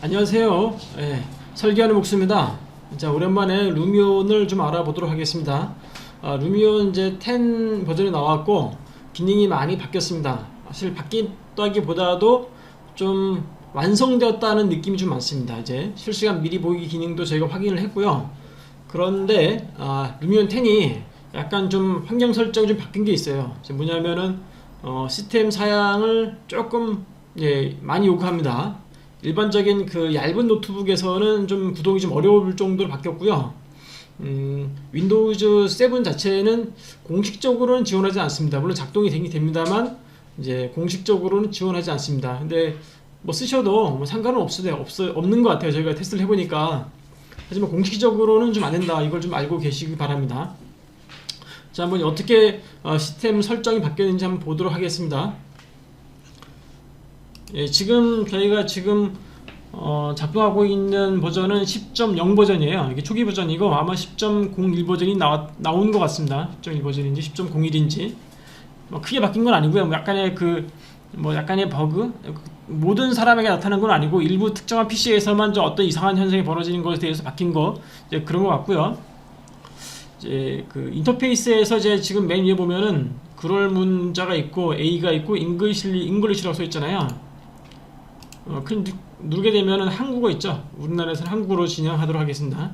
안녕하세요. 예, 설계하는 목수입니다. 자, 오랜만에 루미온을 좀 알아보도록 하겠습니다. 아, 루미온 이제 10 버전이 나왔고 기능이 많이 바뀌었습니다. 사실 바뀌었다기보다도 좀 완성되었다는 느낌이 좀 많습니다. 이제 실시간 미리 보기 기능도 저희가 확인을 했고요. 그런데 아, 루미온 10이 약간 좀 환경 설정이 좀 바뀐 게 있어요. 뭐냐면은 어, 시스템 사양을 조금 예, 많이 요구합니다. 일반적인 그 얇은 노트북에서는 좀 구동이 좀 어려울 정도로 바뀌었고요. 음, 윈도우즈 7 자체는 공식적으로는 지원하지 않습니다. 물론 작동이 되긴 됩니다만 이제 공식적으로는 지원하지 않습니다. 근데 뭐 쓰셔도 뭐 상관은 없어요. 없 없는 것 같아요. 저희가 테스트를 해보니까 하지만 공식적으로는 좀 안 된다. 이걸 좀 알고 계시기 바랍니다. 자, 한번 어떻게 어, 시스템 설정이 바뀌었는지 한번 보도록 하겠습니다. 예, 지금 저희가 지금 어, 작동하고 있는 버전은 10.0 버전이에요. 이게 초기 버전이고 아마 10.01 버전이 나와, 나온 것 같습니다. 10.1 버전인지 10.01인지 뭐 크게 바뀐 건 아니고요. 뭐 약간의 그 뭐 약간의 버그 모든 사람에게 나타난 건 아니고 일부 특정한 PC에서만 좀 어떤 이상한 현상이 벌어지는 것에 대해서 바뀐 거 이제 그런 것 같고요. 이제 그 인터페이스에서 이제 지금 맨 위에 보면은 그럴 문자가 있고 A가 있고 잉글리시 잉글리시라고 써 있잖아요. 어, 그 누, 누르게 되면은 한국어 있죠. 우리나라에서는 한국어로 진행하도록 하겠습니다.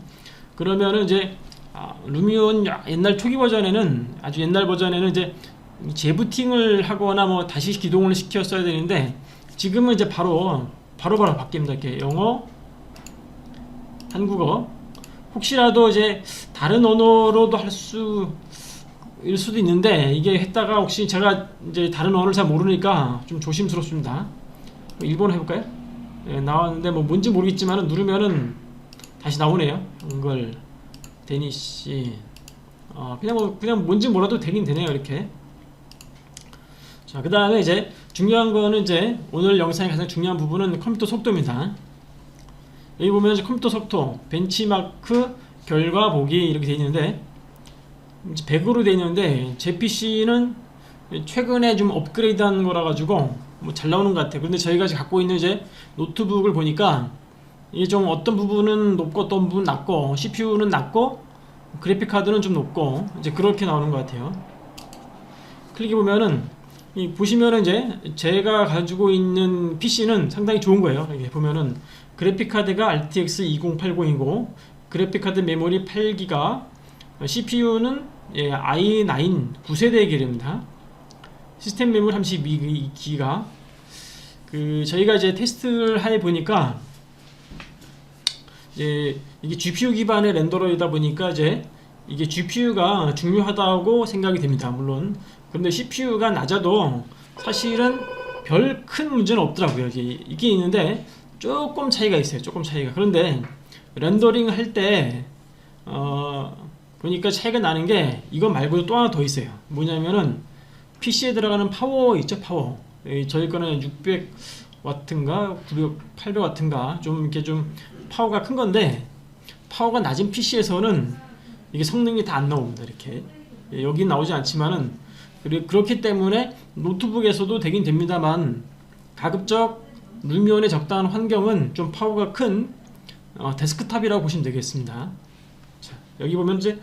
그러면은 이제 아, 루미온 야- 옛날 초기 버전에는 아주 옛날 버전에는 이제 재부팅을 하거나 뭐 다시 기동을 시켰어야 되는데 지금은 이제 바로 바로 바로 바뀝니다. 이렇게 영어, 한국어. 혹시라도 이제 다른 언어로도 할 수 일 수도 있는데 이게 했다가 혹시 제가 이제 다른 언어를 잘 모르니까 좀 조심스럽습니다. 일본어 해볼까요? 예, 나왔는데 뭐 뭔지 모르겠지만 누르면은 다시 나오네요. 한글, 데니시. 어, 그냥 뭐 그냥 뭔지 몰라도 되긴 되네요 이렇게. 자, 그 다음에 이제 중요한 거는 이제 오늘 영상의 가장 중요한 부분은 컴퓨터 속도입니다. 여기 보면 이제 컴퓨터 속도, 벤치마크, 결과 보기 이렇게 되어 있는데 이제 100으로 되어 있는데 제 PC는 최근에 좀 업그레이드한 거라 가지고 뭐 잘 나오는 것 같아요. 그런데 저희가 지금 갖고 있는 이제 노트북을 보니까 이게 좀 어떤 부분은 높고 어떤 부분은 낮고 CPU는 낮고 그래픽 카드는 좀 높고 이제 그렇게 나오는 것 같아요. 클릭해 보면은 이 보시면은 이제 제가 가지고 있는 PC는 상당히 좋은 거예요. 이게 보면은 그래픽 카드가 RTX 2080이고 그래픽 카드 메모리 8기가 CPU는 예, i9 9세대 기입니다 시스템 메모리 32기가 그 저희가 이제 테스트를 해 보니까 이제 이게 GPU 기반의 렌더러이다 보니까 이제 이게 GPU가 중요하다고 생각이 됩니다. 물론 그런데 CPU가 낮아도 사실은 별 큰 문제는 없더라고요. 이게, 이게 있는데 조금 차이가 있어요. 조금 차이가. 그런데 렌더링 할때 어, 보니까 차이가 나는 게 이거 말고도 또 하나 더 있어요. 뭐냐면은 PC에 들어가는 파워 있죠, 파워. 이 저희 거는 600 와트인가 900, 800 와트인가 좀 이렇게 좀 파워가 큰 건데 파워가 낮은 PC에서는 이게 성능이 다 안 나옵니다. 이렇게 예, 여기 나오지 않지만은 그렇기 때문에 노트북에서도 되긴 됩니다만 가급적 루미온의 적당한 환경은 좀 파워가 큰 어, 데스크탑이라고 보시면 되겠습니다. 자, 여기 보면 이제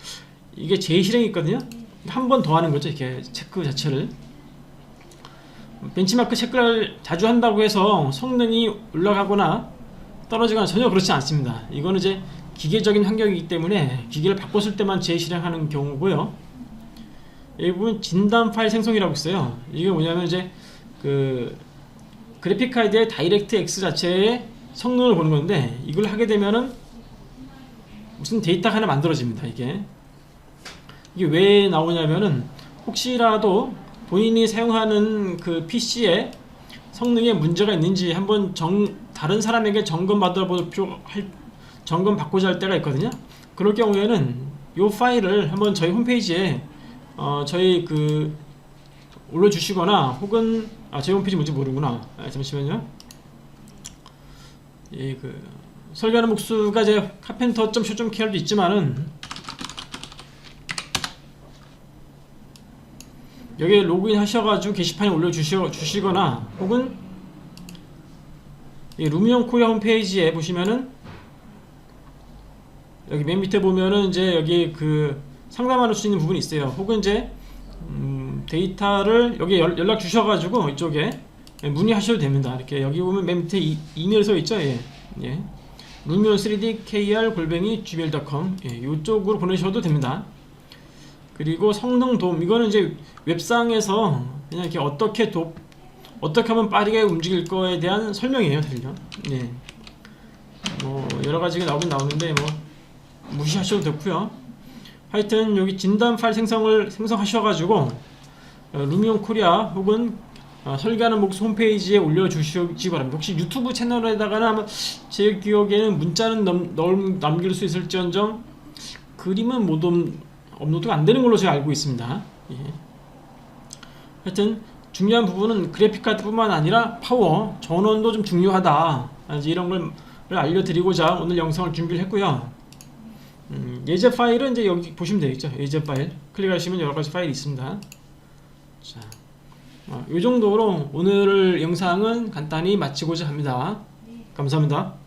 이게 재실행이 있거든요. 한 번 더 하는 거죠. 이렇게 체크 자체를. 벤치마크 체크를 자주 한다고 해서 성능이 올라가거나 떨어지거나 전혀 그렇지 않습니다. 이거는 이제 기계적인 환경이기 때문에 기계를 바꿨을 때만 재실행하는 경우고요. 여기 보면 진단 파일 생성이라고 있어요. 이게 뭐냐면 이제 그 그래픽 카드의 다이렉트 X 자체의 성능을 보는 건데 이걸 하게 되면은 무슨 데이터가 하나 만들어집니다. 이게 이게 왜 나오냐면은 혹시라도 본인이 사용하는 그 PC에 성능에 문제가 있는지 한번 정 다른 사람에게 점검 받아볼 필요 할 점검 받고자 할 때가 있거든요. 그럴 경우에는 이 파일을 한번 저희 홈페이지에 어 저희 그 올려주시거나 혹은 아 저희 홈페이지 뭔지 모르구나. 아, 잠시만요. 이그 설계하는 목수가 이제 카펜터 점 쇼점 KR도 있지만은 여기에 로그인 하셔가지고 게시판에 올려주시거나 혹은 이 루미온 코리아 홈페이지에 보시면은 여기 맨 밑에 보면은 이제 여기 그 상담할 수 있는 부분이 있어요. 혹은 이제 음, 데이터를 여기 연, 연락 주셔가지고 이쪽에 예, 문의하셔도 됩니다. 이렇게 여기 보면 맨 밑에 이, 이메일 써 있죠. 예, 예. 루미온 3D KR 골뱅이 gmail.com 예, 이쪽으로 보내셔도 됩니다. 그리고 성능 도움 이거는 이제 웹상에서 그냥 이렇게 어떻게 도 어떻게 하면 빠르게 움직일 거에 대한 설명이에요, 사실요. 예. 뭐 여러 가지가 나오긴 나오는데 뭐 무시하셔도 좋고요. 하여튼 여기 진단 파일 생성을 생성하셔가지고 어, 루미온 코리아 혹은 어, 설계하는 목수 홈페이지에 올려주시기 바랍니다. 혹시 유튜브 채널에다가는 아마 제 기억에는 문자는 넘, 넘, 남길 수 있을지언정 그림은 못 업, 업로드가 안 되는 걸로 제가 알고 있습니다. 예. 하여튼 중요한 부분은 그래픽 카드뿐만 아니라 파워, 전원도 좀 중요하다. 이런 걸 알려드리고자 오늘 영상을 준비를 했고요. 음, 예제 파일은 이제 여기 보시면 되겠죠. 예제 파일 클릭하시면 여러 가지 파일이 있습니다. 자, 어, 이 정도로 오늘 영상은 간단히 마치고자 합니다. 감사합니다.